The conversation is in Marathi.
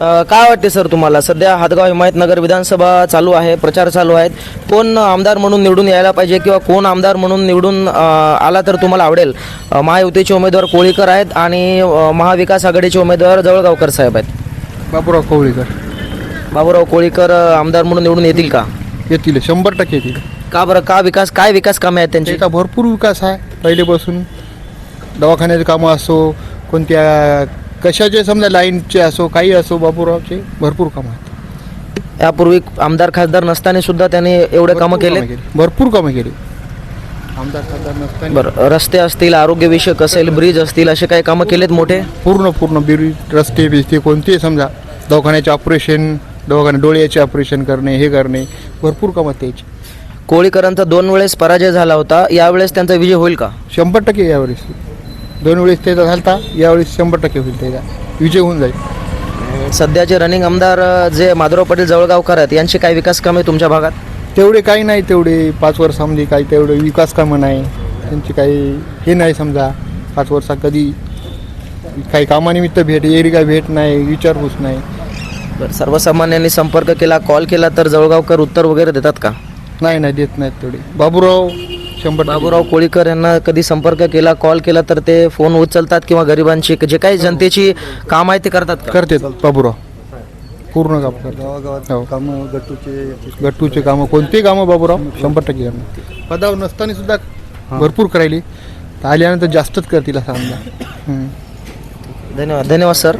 काय वाटते सर तुम्हाला? सध्या हातगाव हिमायतनगर विधानसभा चालू आहे प्रचार चालू आहेत. कोण आमदार म्हणून निवडून यायला पाहिजे किंवा कोण आमदार म्हणून निवडून आला तर तुम्हाला आवडेल? महायुतीचे उमेदवार कोळीकर आहेत आणि महाविकास आघाडीचे उमेदवार जवळगावकर साहेब आहेत. बाबूराव कवळीकर बाबूराव कोळीकर आमदार म्हणून निवडून येतील का? येतील शंभर टक्के येतील. का बरं? का विकास काय विकास कामे आहेत त्यांची? त्याचा भरपूर विकास आहे. पहिलेपासून दवाखान्याचे कामं असो कोणत्या कशाचे समजा लाईनचे असो काही असो बाबूरावचे भरपूर कामं आहेत. यापूर्वी आमदार खासदार नसताना सुद्धा त्यांनी एवढे कामं भरपूर केले. भरपूर कामं केली. आमदार खासदार नसताना बरं रस्ते असतील आरोग्यविषयक असेल ब्रिज असतील असे काही कामं केलेत मोठे? पूर्ण पूर्ण बिरी रस्ते बिस्ते कोणते समजा दवाखान्याचे ऑपरेशन दवाखान्या डोळ्याचे ऑपरेशन करणे हे करणे भरपूर कामं त्याची. कोळीकरांचा दोन वेळेस पराजय झाला होता यावेळेस त्यांचा विजय होईल का? शंभर टक्के यावेळेस. दोन वेळेस त्याचा झालता यावेळेस शंभर टक्के होईल त्याचा. विजय होऊन जाईल. सध्याचे रनिंग आमदार जे माधवराव पाटील जवळगावकर आहेत यांची काय विकास कामे तुमच्या भागात? तेवढे काही नाही तेवढे पाच वर्षामध्ये काही तेवढे विकास कामं नाही. त्यांची काही हे नाही समजा पाच वर्षात कधी काही कामानिमित्त भेट एरी काय भेट नाही विचारपूस नाही. बरं, सर्वसामान्यांनी संपर्क केला कॉल केला तर जवळगावकर उत्तर वगैरे देतात का? नाही नाही देत नाहीत तेवढे. बाबूराव शंभर. बाबूराव कोळीकर यांना कधी संपर्क केला कॉल केला तर ते फोन उचलतात किंवा गरिबांची जे काही जनतेची काम आहे ते करतात का? करतात बाबूराव. पूर्ण काम करतात. हो. कामं गट्टूचे गट्टूचे कामं कोणतेही कामं बाबूराव? शंभर टक्के करणार पदावर नसताना सुद्धा भरपूर करायली. तर आल्यानंतर जास्तच करतील असं हम्म. धन्यवाद. धन्यवाद सर